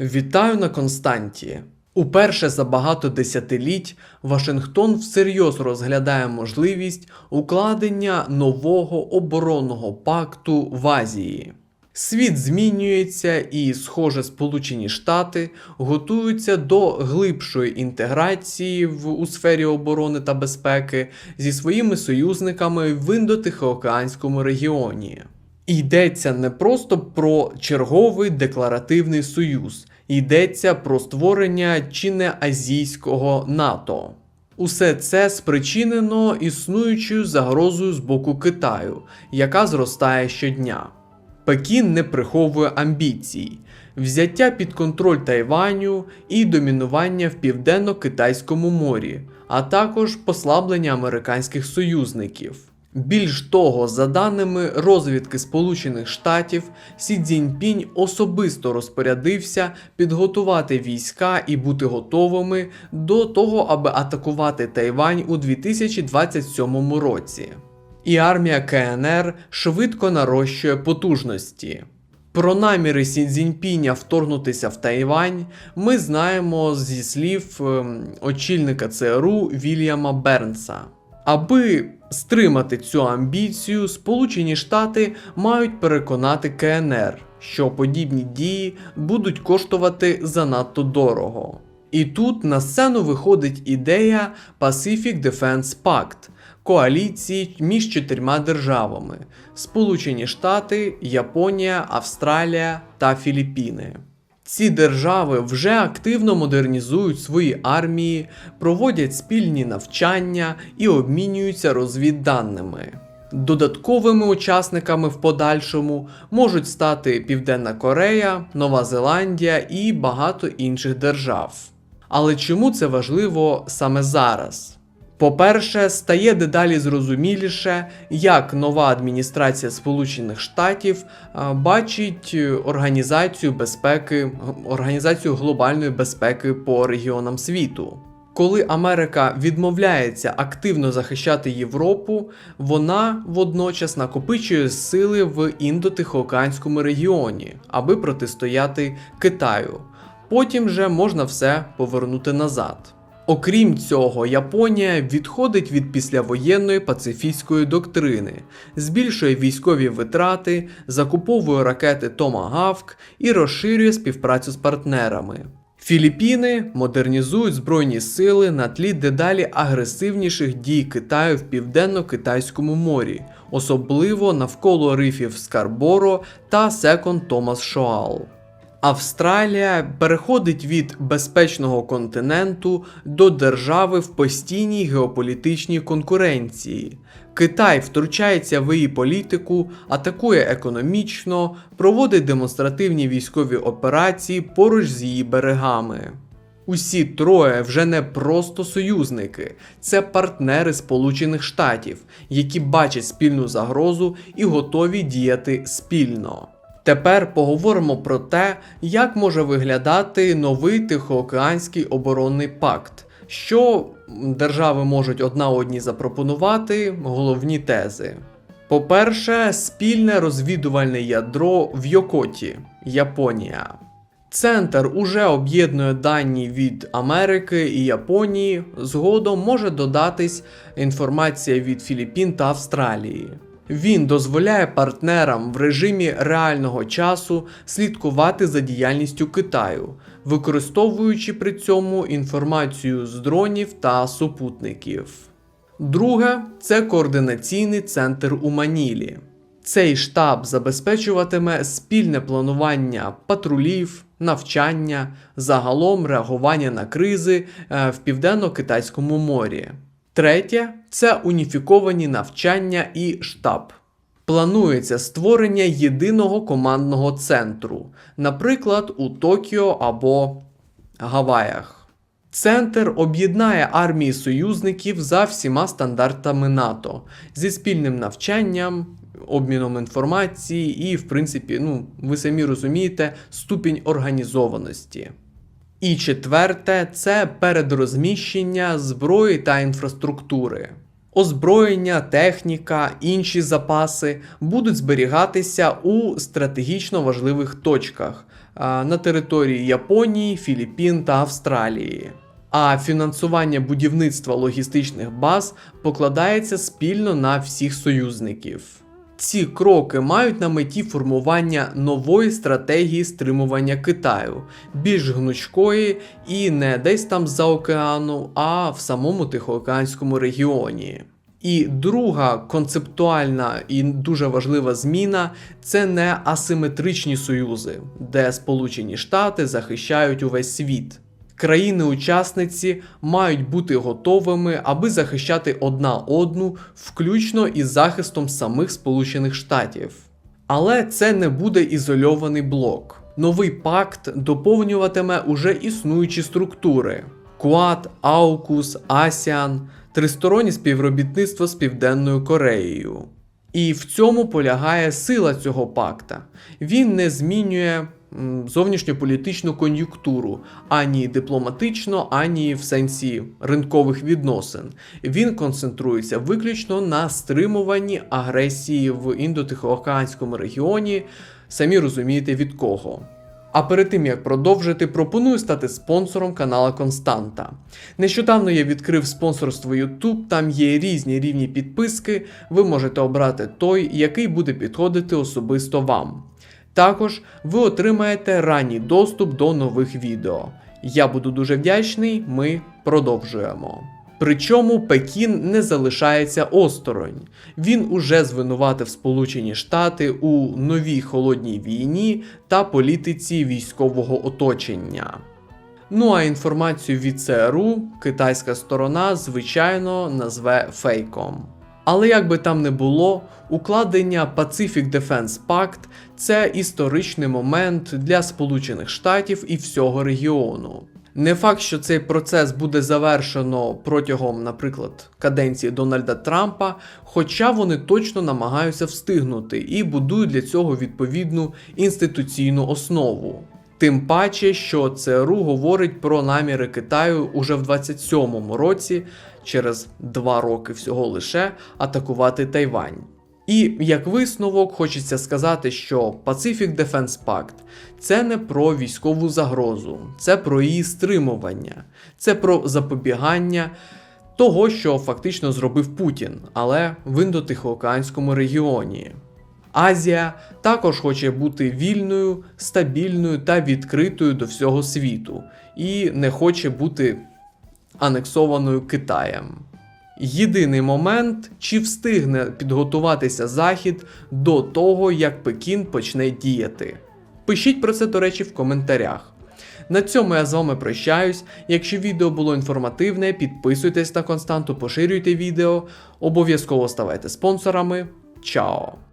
Вітаю на Константі. Уперше за багато десятиліть Вашингтон всерйоз розглядає можливість укладення нового оборонного пакту в Азії. Світ змінюється і, схоже, Сполучені Штати готуються до глибшої інтеграції в, у сфері оборони та безпеки зі своїми союзниками в Індотихоокеанському регіоні. Йдеться не просто про черговий декларативний союз, йдеться про створення чи не азійського НАТО. Усе це спричинено існуючою загрозою з боку Китаю, яка зростає щодня. Пекін не приховує амбіцій, взяття під контроль Тайваню і домінування в південно-китайському морі, а також послаблення американських союзників. Більш того, за даними розвідки Сполучених Штатів, Сі Цзіньпінь особисто розпорядився підготувати війська і бути готовими до того, аби атакувати Тайвань у 2027 році. І армія КНР швидко нарощує потужності. Про наміри Сі Цзіньпіня вторгнутися в Тайвань ми знаємо зі слів ем, очільника ЦРУ Вільяма Бернса. Аби стримати цю амбіцію, Сполучені Штати мають переконати КНР, що подібні дії будуть коштувати занадто дорого. І тут на сцену виходить ідея Pacific Defense Pact коаліції між чотирма державами: Сполучені Штати, Японія, Австралія та Філіппіни. Ці держави вже активно модернізують свої армії, проводять спільні навчання і обмінюються розвідданими. Додатковими учасниками в подальшому можуть стати Південна Корея, Нова Зеландія і багато інших держав. Але чому це важливо саме зараз? По-перше, стає дедалі зрозуміліше, як нова адміністрація Сполучених Штатів бачить е, організацію безпеки, організацію глобальної безпеки по регіонам світу. Коли Америка відмовляється активно захищати Європу, вона водночас накопичує сили в індотихоокеанському регіоні, аби протистояти Китаю. Потім же можна все повернути назад. Окрім цього, Японія відходить від післявоєнної пацифістської доктрини, збільшує військові витрати, закуповує ракети Томагавк і розширює співпрацю з партнерами. Філіппіни модернізують збройні сили на тлі дедалі агресивніших дій Китаю в південно-китайському морі, особливо навколо рифів Скарборо та Секон Томас Шоал. Австралія переходить від безпечного континенту до держави в постійній геополітичній конкуренції. Китай втручається в її політику, атакує економічно, проводить демонстративні військові операції поруч з її берегами. Усі троє вже не просто союзники, це партнери Сполучених Штатів, які бачать спільну загрозу і готові діяти спільно. Тепер поговоримо про те, як може виглядати новий Тихоокеанський оборонний пакт, що держави можуть одна одній запропонувати головні тези. По-перше, спільне розвідувальне ядро в Йокоті, Японія. Центр уже об'єднує дані від Америки і Японії. Згодом може додатись інформація від Філіппін та Австралії. Він дозволяє партнерам в режимі реального часу слідкувати за діяльністю Китаю, використовуючи при цьому інформацію з дронів та супутників. Друге це координаційний центр у Манілі. Цей штаб забезпечуватиме спільне планування патрулів, навчання, загалом реагування на кризи е, в південно-китайському морі. Третє це уніфіковані навчання і штаб. Планується створення єдиного командного центру, наприклад, у Токіо або Гаваях. Центр об'єднає армії союзників за всіма стандартами НАТО зі спільним навчанням, обміном інформації і, в принципі, ну, ви самі розумієте, ступінь організованості. І четверте це передрозміщення зброї та інфраструктури. Озброєння, техніка, інші запаси будуть зберігатися у стратегічно важливих точках на території Японії, Філіппін та Австралії. А фінансування будівництва логістичних баз покладається спільно на всіх союзників. Ці кроки мають на меті формування нової стратегії стримування Китаю, більш гнучкої і не десь там за океану, а в самому Тихоокеанському регіоні. І друга концептуальна і дуже важлива зміна це не асиметричні союзи, де Сполучені Штати захищають увесь світ. Країни-учасниці мають бути готовими, аби захищати одна одну, включно із захистом самих Сполучених Штатів. Але це не буде ізольований блок. Новий пакт доповнюватиме уже існуючі структури: Куад, Аукус, Асіан, тристороннє співробітництво з Південною Кореєю. І в цьому полягає сила цього пакта. Він не змінює зовнішньополітичну кон'юнктуру ані дипломатично, ані в сенсі ринкових відносин. Він концентрується виключно на стримуванні агресії в індотихоокеанському регіоні. Самі розумієте від кого. А перед тим як продовжити, пропоную стати спонсором канала Константа. Нещодавно я відкрив спонсорство YouTube, там є різні рівні підписки. Ви можете обрати той, який буде підходити особисто вам. Також ви отримаєте ранній доступ до нових відео. Я буду дуже вдячний, ми продовжуємо. Причому Пекін не залишається осторонь. Він уже звинуватив Сполучені Штати у новій холодній війні та політиці військового оточення. Ну а інформацію від ЦРУ китайська сторона, звичайно, назве фейком. Але як би там не було, укладення Pacific Defense Pact – це історичний момент для Сполучених Штатів і всього регіону. Не факт, що цей процес буде завершено протягом, наприклад, каденції Дональда Трампа, хоча вони точно намагаються встигнути і будують для цього відповідну інституційну основу. Тим паче, що ЦРУ говорить про наміри Китаю уже в 27-му році, через два роки всього лише атакувати Тайвань. І як висновок, хочеться сказати, що Pacific Defense Pact це не про військову загрозу, це про її стримування, це про запобігання того, що фактично зробив Путін, але в індотихоокеанському регіоні. Азія також хоче бути вільною, стабільною та відкритою до всього світу, і не хоче бути анексованою Китаєм. Єдиний момент, чи встигне підготуватися Захід до того, як Пекін почне діяти. Пишіть про це, до речі, в коментарях. На цьому я з вами прощаюсь. Якщо відео було інформативне, підписуйтесь на константу, поширюйте відео, обов'язково ставайте спонсорами. Чао!